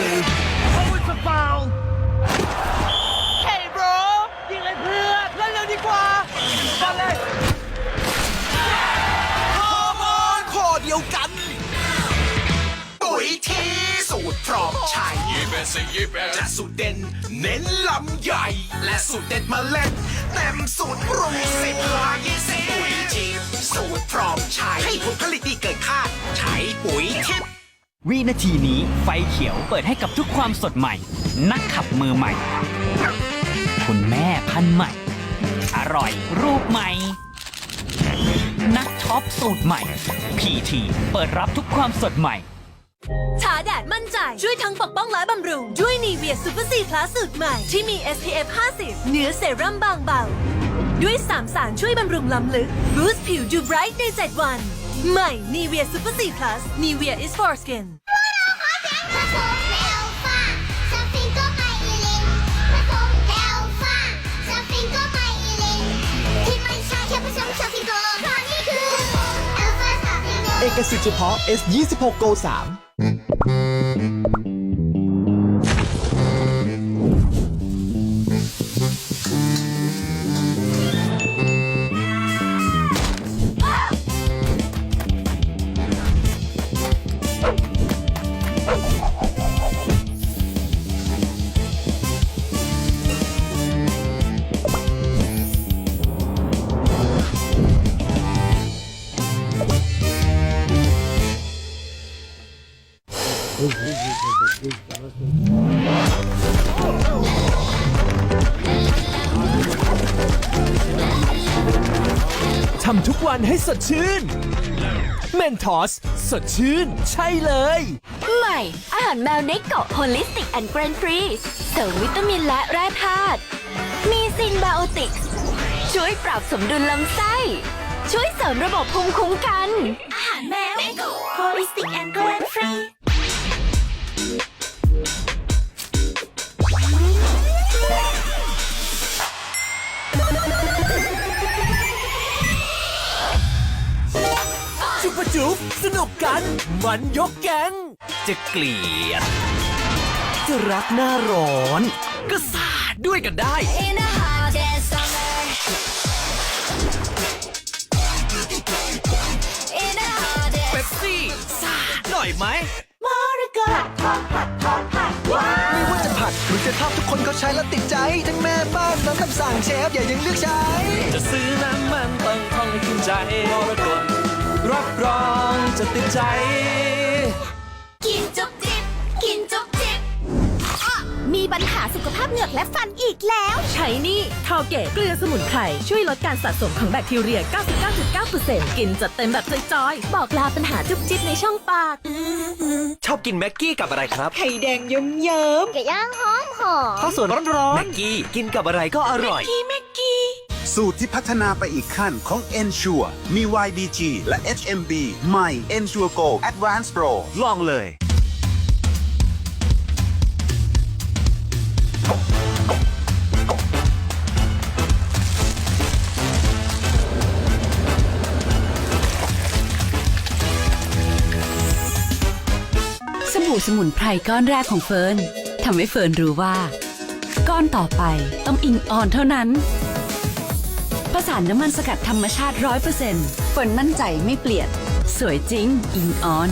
Oh, it's a foul! Hey, bro! ยิงเลยเพื่อนเล่นเร็วดีกว่าบอลเลยฮอร์โมนข้อเดียวกันปุ๋ยที่สูตรพร้อมใช้ยี่สิบสี่ยี่สิบจะสูตรเด่นเน้นลำใหญ่ และสูตรเด็ดเมล็ดเต็มสูตรปรุงสิบลายี่สิบปุ๋ยจีบสูตรพร้อมใช้ให้ผลผลิตดีเกินคาดใช้ปุ๋ยทิพย์ วินาทีนี้ไฟเขียวเปิดให้กับทุกความสดใหม่ นักขับมือใหม่ คุณแม่พันใหม่ อร่อยรูปใหม่ นักช็อปสูตรใหม่ PT เปิดรับทุกความสดใหม่ทาแดดมั่นใจ ช่วยทั้งปกป้องและบำรุง ด้วยนีเวียซูเปอร์ซีพลัสสูตรใหม่ ที่มี SPF 50 เนื้อเซรั่มบางเบา ด้วย3สารช่วยบำรุงล้ำลึกบูสต์ผิวดูไบรท์ใน 7 วัน ใหม่ Nivea Super 4 Plus Nivea is for skin เอกสิทธิ์เฉพาะ S26 Go 3 ทำทุกวันให้สดชื่น เมนทอส สดชื่น ใช่เลย ใหม่ อาหารแมวเนโกะโฮลิสติกแอนด์เกรนฟรีเสริมวิตามินและแร่ธาตุมีซินไบโอติกส์ช่วยปรับสมดุลลำไส้ ช่วยเสริมระบบภูมิคุ้มกัน อาหารแมวเนโกโฮลิสติกแอนด์แกรนฟรี จุบปะจุบสนุกกัน มันยกแก๊งจะเกลียด จะรักหน้าร้อน ก็สาดด้วยกันได้ In a hot day summer In a hot day เป๊ปซี่สาดหน่อยไหมมอริกาทอดผัดทอดผัดว้าไม่ว่าจะผัดหรือจะทอดทุกคนเขาใช้แล้วติดใจ ทั้งแม่บ้านน้องคำสั่งเชฟ อย่ายังเลือกใช้ จะซื้อน้ำมันต้องท่องให้ขึ้นใจมรกตรับรองจะ ติดใจ กินจุ๊บจิ๊บกินจุ๊บจิ๊บอะมีปัญหาสุขภาพเหงือกและฟันอีกแล้ว ใช้นี่คาวเกตเกลือสมุนไพรช่วยลดการสะสมของแบคทีเรีย 99.9%กินจัดเต็มแบบจอยๆบอกลาปัญหาจุ๊บจิ๊บในช่องปาก ชอบกินแม็กกี้กับอะไรครับไก่ย่างหอมหอมข้าวสวยร้อนๆแม็กกี้กินกับอะไรก็อร่อย สูตรที่พัฒนาไปอีกขั้นของ Ensure มี YDG และ HMB ใหม่ Ensure Go Advanced Pro ลองเลย สบู่สมุนไพรก้อนแรกของเฟิร์นทำให้เฟิร์นรู้ว่า ก้อนต่อไปต้องอิงออนเท่านั้น ผสานน้ำมันสกัดธรรมชาติร้อยเปอร์นมั่นใจไม่เปลี่ยน สวยจริงอิงออน